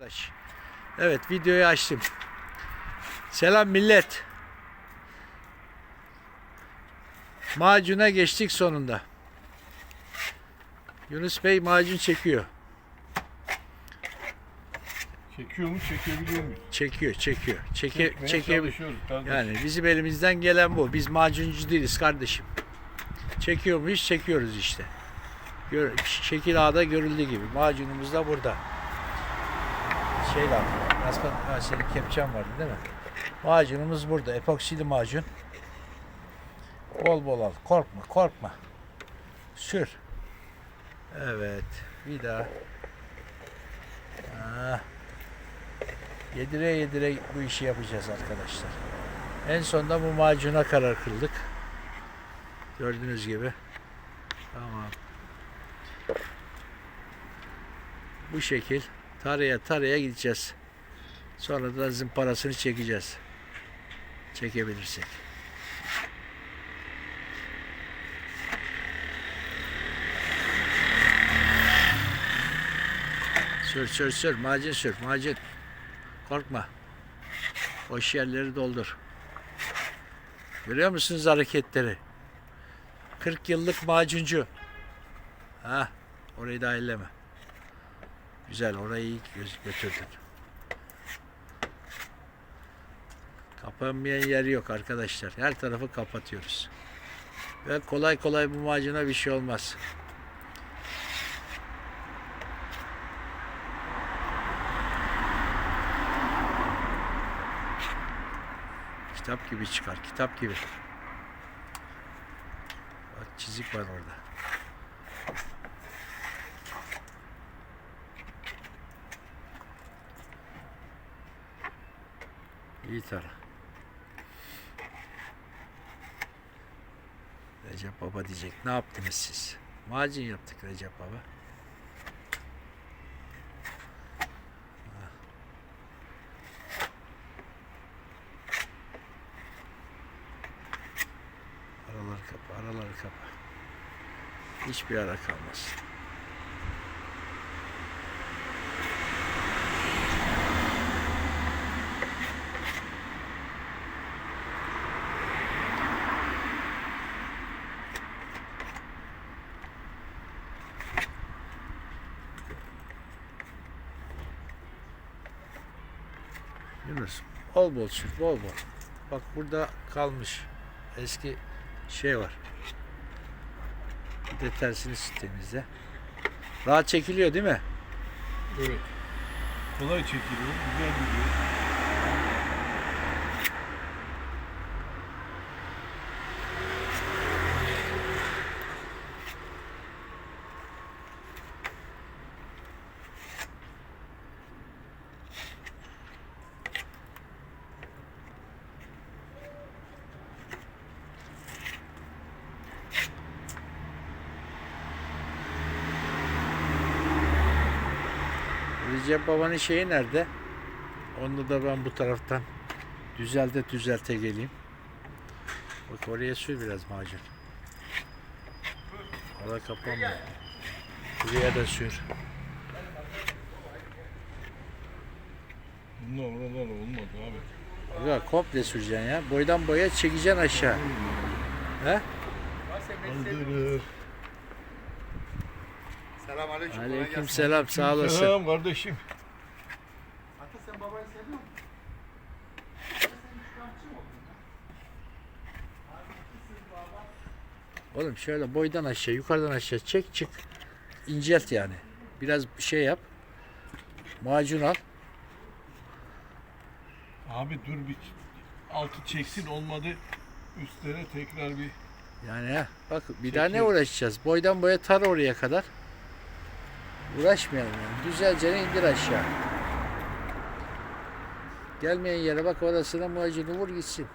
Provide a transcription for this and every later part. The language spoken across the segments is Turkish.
Arkadaş. Evet videoyu açtım. Selam millet. Macuna geçtik sonunda. Yunus Bey macun çekiyor. Çekiyor mu, çekebiliyor mu? Çekiyor, çekiyor. Çeke, Çekmeye çalışıyoruz kardeşim. yani bizim elimizden gelen bu. Biz macuncu değiliz kardeşim. Çekiyor muyuz? Çekiyoruz işte. Gör, şekil A'da görüldüğü gibi. Macunumuz da burada. Şey. Aslan, ha, senin kepçen vardı değil mi? Macunumuz burada. Epoksili macun. Bol bol al. Korkma, korkma. Sür. Evet. Bir daha. Ah. Yedire yedire bu işi yapacağız arkadaşlar. En sonunda bu macuna karar kıldık. Gördüğünüz gibi. Tamam. Bu şekil taraya taraya gideceğiz. Sonra da zımparasını çekeceğiz. Çekebilirsek. Sür sür sür macun sür macun. Korkma. Boş yerleri doldur. Görüyor musunuz hareketleri? 40 yıllık macuncu. Ha, orayı da elleme. Güzel, orayı iyi götürdün. Kapanmayan yer yok arkadaşlar. Her tarafı kapatıyoruz. Ve kolay kolay bu macuna bir şey olmaz. Kitap gibi çıkar, kitap gibi. Bak çizik var orada. İyi tara. Recep Baba diyecek. Ne yaptınız siz? Macun yaptık Recep Baba. Araları kapa, araları kapa. Hiçbir ara kalmaz. Yunus bol bol sür bol bol. Bak burada kalmış eski şey var. Bir de temizle. Rahat çekiliyor değil mi? Evet. Kolay çekiliyor, güzel gidiyor. Recep Baba'nın şeyi nerede? Onu da ben bu taraftan düzelte düzelte geleyim. Bak oraya sür biraz macun. Orada kapanmıyor. Buraya da sür. Bunlar oralar olmadı abi. Ya komple süreceksin ya. Boydan boya çekeceksin aşağı. He? Kaldırır. Selamünaleyküm. Aleyküm selam sağ olasın. Selam kardeşim. Hatta sen babayı seviyor musun? Oğlum şöyle boydan aşağı yukarıdan aşağı çek çık. İncelt yani. Biraz şey yap. Macun al. Abi dur bir altı çeksin olmadı. Üstlere tekrar bir Yani ha, bak bir daha ne Çekiyor. uğraşacağız? Boydan boya tar oraya kadar. Uğraşmayalım yani. Güzelce indir aşağı. Gelmeyen yere bak orasına macunu vur gitsin.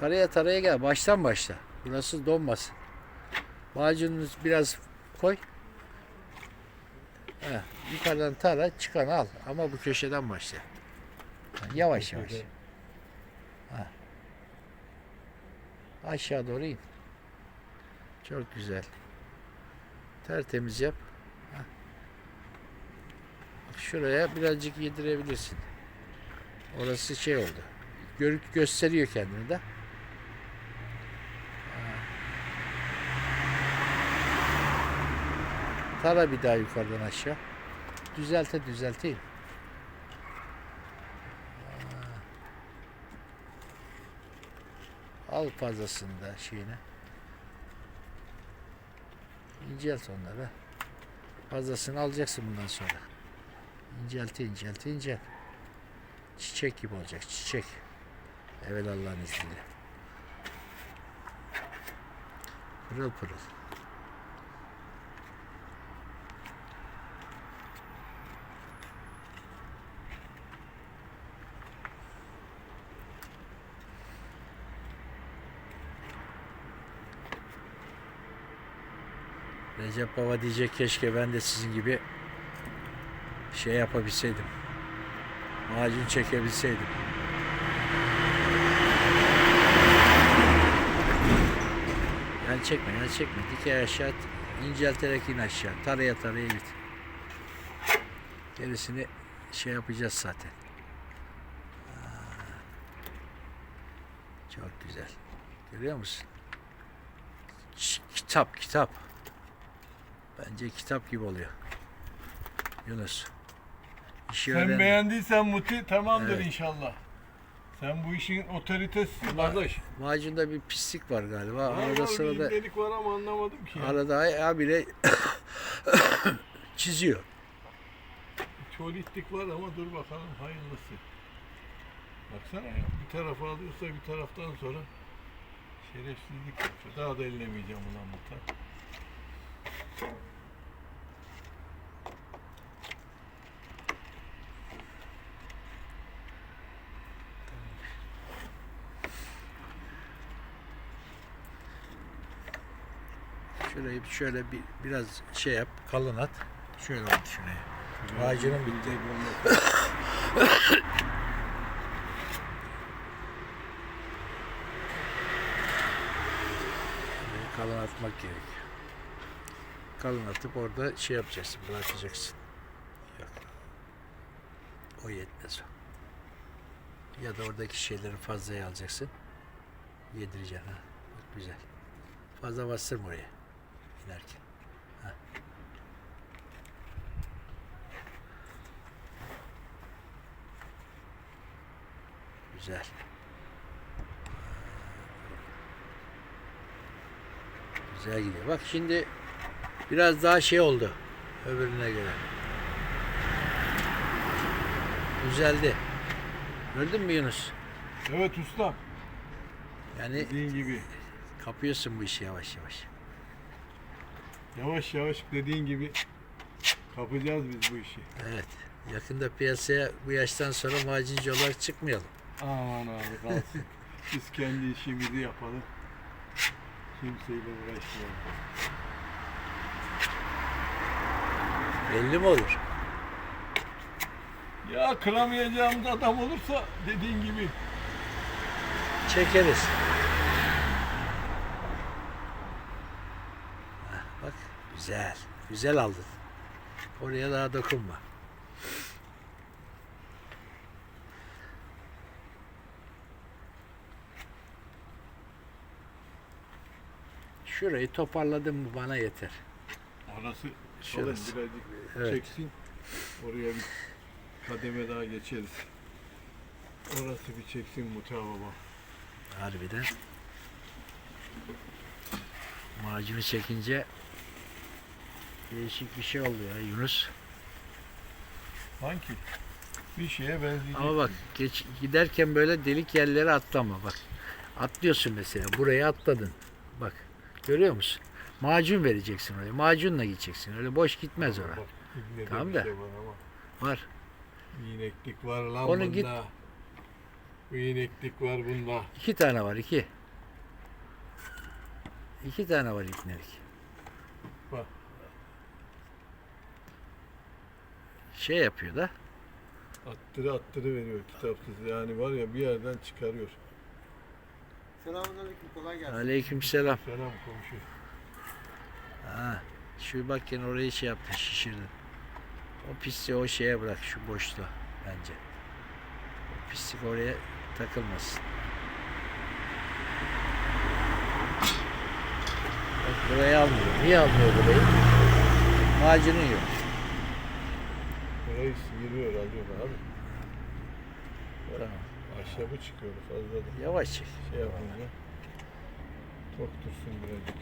Taraya taraya gel. Baştan başla. Burası donmasın. Macununu biraz koy. Heh, yukarıdan tara çıkan al. Ama bu köşeden başla. Yavaş yavaş. Ha. Aşağı doğru in. Çok güzel. Tertemiz yap. Heh. Şuraya birazcık yedirebilirsin. Orası şey oldu. Gör, gösteriyor kendini de. Tara bir daha yukarıdan aşağı. Düzelte düzelteyim. Al fazlasını da şeyine. İncelt onları. Fazlasını alacaksın bundan sonra. İncelte incelte incelt. Çiçek gibi olacak çiçek. Evet Allah'ın izniyle. Pırıl pırıl. Recep Baba diyecek keşke ben de sizin gibi şey yapabilseydim. Macun çekebilseydim. Yani çekme, yani çekme. Dikey aşağı, incelterek in aşağı. Taraya taraya git. Gerisini şey yapacağız zaten. Çok güzel. Görüyor musun? Kitap, kitap. Bence kitap gibi oluyor. Yunus. İşi Sen öğrendin. beğendiysen Muti tamamdır Evet. inşallah. Sen bu işin otoritesisin kardeş. Macunda bir pislik var galiba. Arada sırada incelik var ama anlamadım ki. arada ay- abire çiziyor. Çolitlik var ama dur bakalım hayırlısı. Baksana ya bir tarafa alıyorsa bir taraftan sonra şerefsizlik yapıyor. Daha da ellemeyeceğim ulan Muta. Şurayı şöyle bir biraz şey yap, kalın at. Şöyle at şuraya. Macunun bitti. Kalın atmak gerekiyor. Kalın atıp orada şey yapacaksın, bırakacaksın. Yok. O yetmez o. Ya da oradaki şeyleri fazlaya alacaksın. Yedireceksin ha. Bak güzel. Fazla bastırma oraya inerken. Ha. Güzel. Güzel gidiyor. Bak şimdi biraz daha şey oldu öbürüne göre. Güzeldi. Gördün mü Yunus? Evet usta. Yani Dediğin gibi. kapıyorsun bu işi yavaş yavaş. Yavaş yavaş dediğin gibi kapacağız biz bu işi. Evet. Yakında piyasaya bu yaştan sonra macuncu olarak çıkmayalım. Aman abi kalsın. biz kendi işimizi yapalım. Kimseyle uğraşmayalım. Belli mi olur? Ya kıramayacağımız adam olursa dediğin gibi Çekeriz. Hah, bak güzel. Güzel aldın. Oraya daha dokunma. Şurayı toparladım mı bana yeter. orası Şurası. Birazcık Evet. çeksin. Oraya bir kademe daha geçeriz. Orası bir çeksin Muta baba. Harbiden. Macunu çekince değişik bir şey oldu ya Yunus. Sanki bir şeye benzeyecek. Ama bak geç, giderken böyle delik yerlere atlama bak. Atlıyorsun mesela buraya atladın. Bak görüyor musun? Macun vereceksin oraya. Macunla gideceksin. Öyle boş gitmez oraya. İbnede Tamam da. şey var. Var. İğneklik var lan Onu bunda. git- iğneklik var bunda. İki tane var iki. İki tane var ipnelik. Bak. Şey yapıyor da. Attırı attırı veriyor kitapsız. Yani var ya bir yerden çıkarıyor. Selamünaleyküm kolay gelsin. Aleykümselam. Selam komşu. Ha, şu bak gene orayı şey yaptın şişirdin. O pisliği o şeye bırak şu boşluğa bence. O pislik oraya takılmasın. Bak burayı almıyor. Niye almıyor burayı? Macunu yok. Burayı sıyırıyor alıyor abi. Tamam. Ahşabı çıkıyor fazla da Yavaş çek. şey yapınca. Tok dursun birazcık.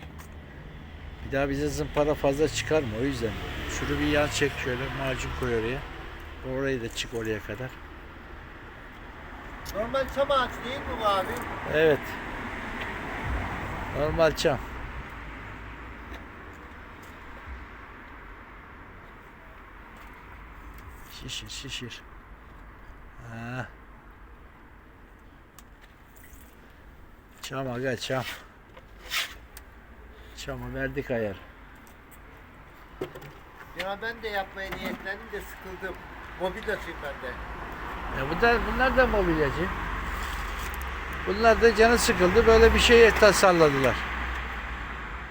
Bir daha bize zımpara fazla çıkar mı? O yüzden. Şunu bir yan çek şöyle macun koy oraya. Orayı da çık oraya kadar. Normal çam ağacı değil mi bu abi? Evet. Normal çam. Şişir şişir. Ha. Çam aga çam. Çamı verdik ayar. Ya ben de yapmaya niyetlendim de sıkıldım. Mobilyacıyım ben de. Ya bunlar, bunlar da mobilyacı. Bunlar da canı sıkıldı böyle bir şey tasarladılar.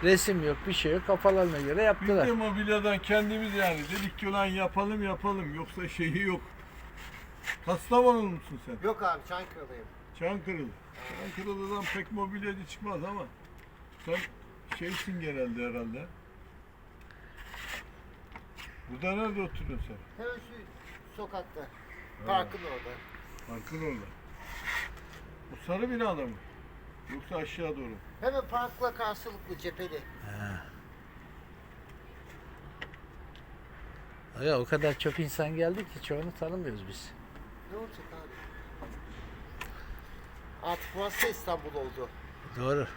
Resim yok bir şey yok kafalarına göre Biz yaptılar. de mobilyadan kendimiz yani dedik ki ulan yapalım yapalım yoksa şeyi yok. Kastamonu musun sen? Yok abi Çankırı'dayım. Çankırılı. Çankırılı'dan pek mobilyacı çıkmaz ama sen şeysin genelde herhalde. Burada nerede oturuyorsun sen? Hemen şu sokakta. Parkın orada. Parkın orada. Bu sarı binada mı? Yoksa aşağı doğru. Hemen parkla karşılıklı cepheli. Aga, o kadar çok insan geldi ki çoğunu tanımıyoruz biz. Ne olacak abi? Artık da İstanbul oldu. Doğru.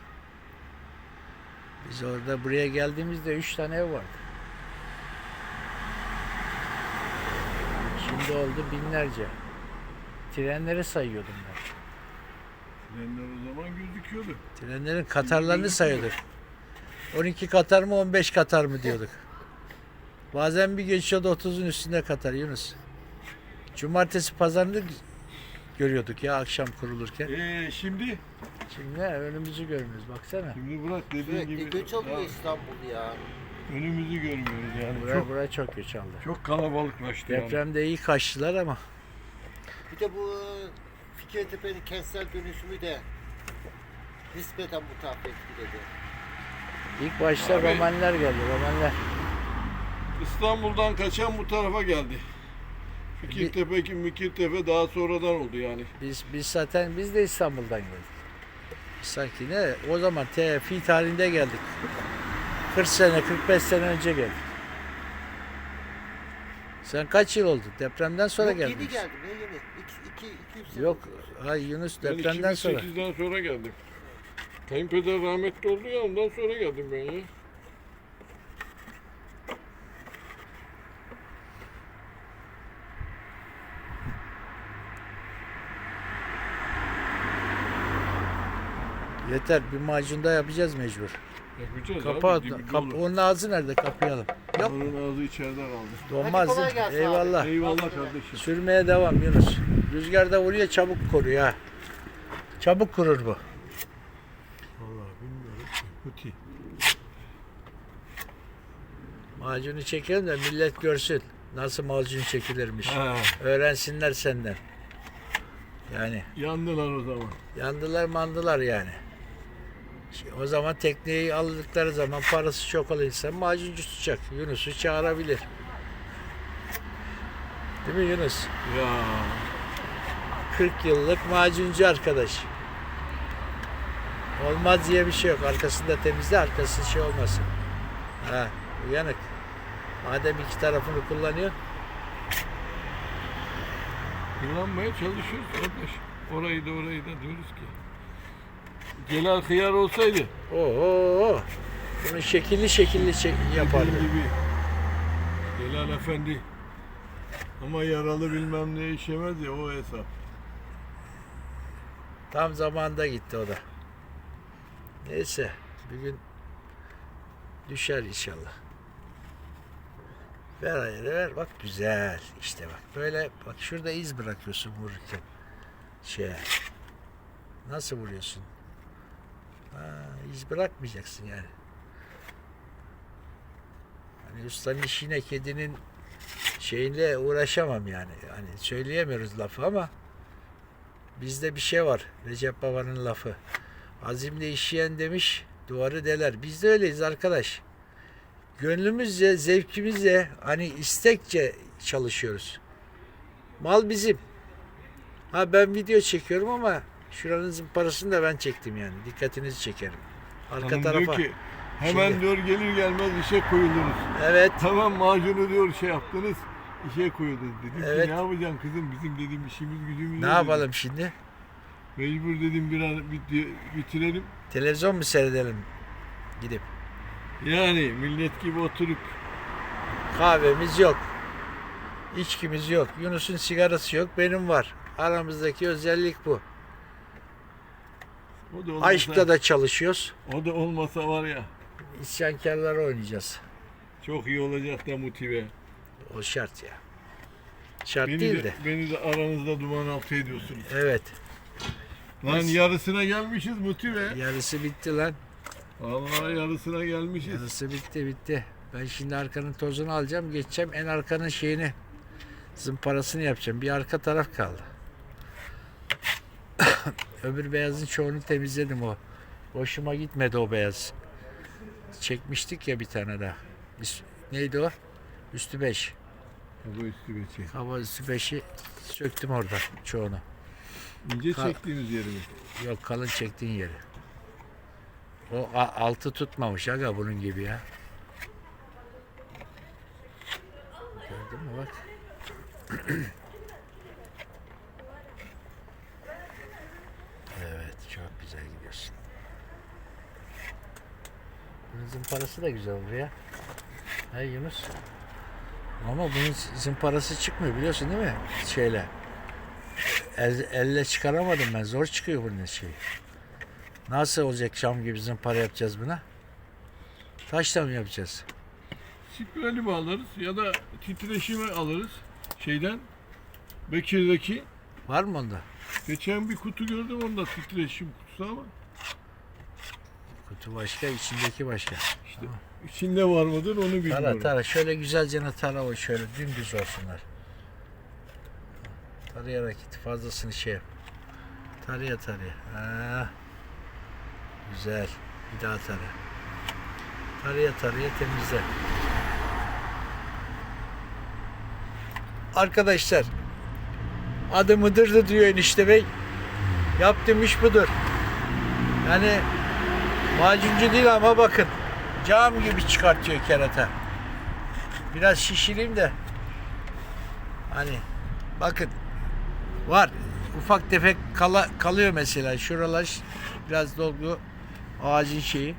Biz orada buraya geldiğimizde üç tane ev vardı. Şimdi oldu binlerce. Trenleri sayıyordum ben. Trenler o zaman gözüküyordu. Trenlerin katarlarını sayıyorduk. 12 katar mı 15 katar mı diyorduk. Bazen bir geçiyordu 30'un üstünde katar Yunus. Cumartesi pazarını görüyorduk ya akşam kurulurken. Ee şimdi? Şimdi önümüzü görmüyoruz baksana. Şimdi bırak dediğin Sürekli gibi. göç alıyor ya, İstanbul ya. önümüzü görmüyoruz yani. Buraya, Çok, buraya çok göç aldı. çok kalabalıklaştı yani. Depremde iyi kaçtılar ama Bir de bu Fikirtepe'nin kentsel dönüşümü de nispeten bu tarafa etkiledi. ilk başta Abi- Romanlar geldi. Romanlar. İstanbul'dan kaçan bu tarafa geldi. Fikirtepe ki Mikirtepe daha sonradan oldu yani. Biz biz zaten biz de İstanbul'dan geldik. Sanki ne o zaman te, fi tarihinde geldik. 40 sene 45 sene önce geldik. Sen kaç yıl oldu? Depremden sonra Yok, geldin. yeni geldim ya yeni. 2 2 2 sene Yok, ay Yunus Ben depremden sonra. 2008'den sonra geldim. Kayınpeder rahmetli oldu ya ondan sonra geldim ben ya. Yeter bir macunda yapacağız mecbur. Yapacağız Kapı, abi. kap, onun ağzı nerede? Kapayalım. Yok. Onun ağzı içeride kaldı. Donmaz. kolay değil mi? gelsin abi. Eyvallah. Eyvallah kardeşim. Sürmeye devam Yunus. Rüzgarda vuruyor çabuk koruyor ha. Çabuk kurur bu. Vallahi bilmiyorum. Huti. Macunu çekelim de millet görsün. Nasıl macun çekilirmiş. Ha, Öğrensinler senden. Yani yandılar o zaman. yandılar mandılar yani. O zaman tekneyi aldıkları zaman parası çok insan macuncu tutacak. Yunus'u çağırabilir. Değil mi Yunus? Ya 40 yıllık macuncu arkadaş. Olmaz diye bir şey yok. Arkasında temizle, arkası şey olmasın. Ha, uyanık. Madem iki tarafını kullanıyor, kullanmaya çalışıyoruz kardeş. Orayı da orayı da diyoruz ki. Celal Hıyar olsaydı oho, bunu şekilli şekilli çek, yapardı. gibi Celal Efendi ama yaralı bilmem ne işemez ya o hesap. Tam zamanında gitti o da. Neyse, bir gün düşer inşallah. Ver ayarı ver. Bak güzel. İşte bak. Böyle bak şurada iz bırakıyorsun vururken. Şeye. Nasıl vuruyorsun? Ha, iz bırakmayacaksın yani. Hani ustanın işine kedinin şeyle uğraşamam yani. Hani söyleyemiyoruz lafı ama bizde bir şey var. Recep Baba'nın lafı. Azimle işleyen demiş, duvarı deler. Biz de öyleyiz arkadaş. Gönlümüzce, zevkimizle, hani istekçe çalışıyoruz. Mal bizim. Ha ben video çekiyorum ama şuranın parasını da ben çektim yani. Dikkatinizi çekerim. Arka Hanım tarafa. diyor ki hemen Şimdi- diyor gelir gelmez işe koyuldunuz. Evet. Tamam macunu diyor şey yaptınız. işe koyuldunuz. Dedim Evet. ki ne yapacaksın kızım bizim dedim işimiz gücümüz Ne yok dedim. yapalım şimdi? Mecbur dedim bir an bit- bitirelim. Televizyon mu seyredelim? Gidip. Yani millet gibi oturup Kahvemiz yok. İçkimiz yok. Yunus'un sigarası yok. Benim var. Aramızdaki özellik bu. O da olmasa, Aşkta da çalışıyoruz. o da olmasa var ya İsyankarlar oynayacağız. çok iyi olacak da motive. O şart ya. Şart Beni değil de, de. beni de aranızda duman altı ediyorsunuz. Evet. Lan Biz- yarısına gelmişiz motive. Yarısı bitti lan. Vallahi yarısına gelmişiz. Yarısı bitti bitti. Ben şimdi arkanın tozunu alacağım. Geçeceğim en arkanın şeyini. Zımparasını yapacağım. Bir arka taraf kaldı. Öbür beyazın çoğunu temizledim o. Hoşuma gitmedi o beyaz. Çekmiştik ya bir tane daha. Üst- neydi o? Üstü beş. Bu üstü geçi. Hava üstü beşi söktüm orada çoğunu. İnce Ha. çektiğimiz yerimiz. Yok kalın çektiğin yeri. O altı tutmamış aga bunun gibi ya. Gördün mü bak. evet çok güzel gidiyorsun. Bunun zımparası da güzel oluyor ya. Hey Yunus. Ama bunun zımparası çıkmıyor biliyorsun değil mi? Şeyle. El, elle çıkaramadım ben. Zor çıkıyor bunun şeyi. Nasıl olacak Şam gibi zımpara yapacağız buna? Taşla mı yapacağız? Spirali bağlarız ya da titreşimi alırız şeyden. Bekir'deki. Var mı onda? Geçen bir kutu gördüm onda titreşim kutusu ama Kutu başka, içindeki başka. işte içinde var mıdır onu bilmiyorum. Tara tara. Şöyle güzelce tara o şöyle dümdüz olsunlar. Tarayarak git. Fazlasını şey yap. Taraya taraya. Ha. Güzel. Bir daha tara. Taraya taraya temizle. Arkadaşlar adı mıdırdı diyor enişte bey. Yaptığım iş budur. Yani macuncu değil ama bakın cam gibi çıkartıyor kerata. Biraz şişireyim de hani bakın var ufak tefek kala, kalıyor mesela şuralar biraz dolgu ağacın şeyi.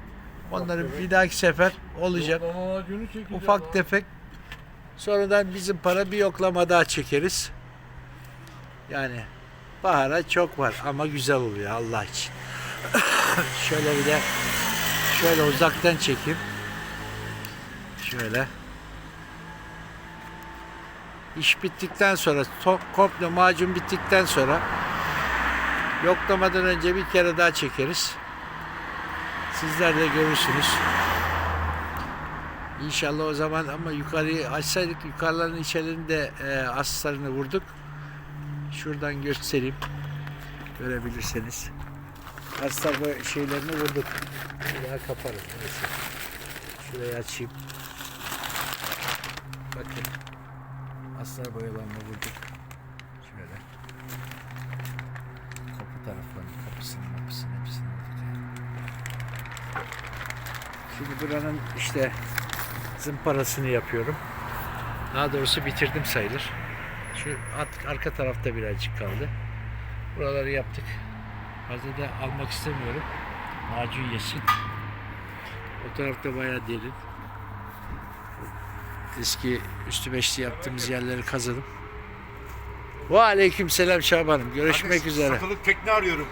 Onları bir dahaki sefer olacak. Ufak tefek. Sonradan bizim para bir yoklama daha çekeriz. Yani bahara çok var ama güzel oluyor Allah için. şöyle bir de şöyle uzaktan çekeyim. Şöyle. İş bittikten sonra komple macun bittikten sonra yoklamadan önce bir kere daha çekeriz. Sizler de görürsünüz. İnşallah o zaman ama yukarıyı açsaydık yukarıların içlerini de e, aslarını vurduk. Şuradan göstereyim. Görebilirseniz. Bu şeylerini vurduk. Bir daha kaparım. Neyse. Şurayı açayım. Bakın. Aslar boyalarını vurduk. Şöyle. Kapı taraflarını, kapısını, kapısını hepsini. Şimdi buranın işte zımparasını yapıyorum. Daha doğrusu bitirdim sayılır. Şu arka tarafta birazcık kaldı. Buraları yaptık. Fazla da almak istemiyorum. Macun yesin. O tarafta bayağı derin. Eski üstü beşli yaptığımız yerleri kazıdım. Ve aleyküm selam Şaban'ım. Görüşmek üzere. Satılık tekne arıyorum.